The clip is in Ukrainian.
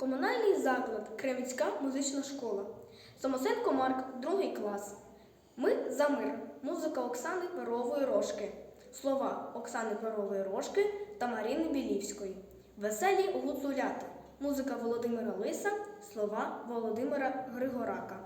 Комунальний заклад Кремінська музична школа. Самосенко Марк, другий клас. Ми за мир. Музика Оксани Перової Рожки. Слова Оксани Перової Рожки та Марини Білівської. Веселі гуцулята. Музика Володимира Лиса. Слова Володимира Григорака.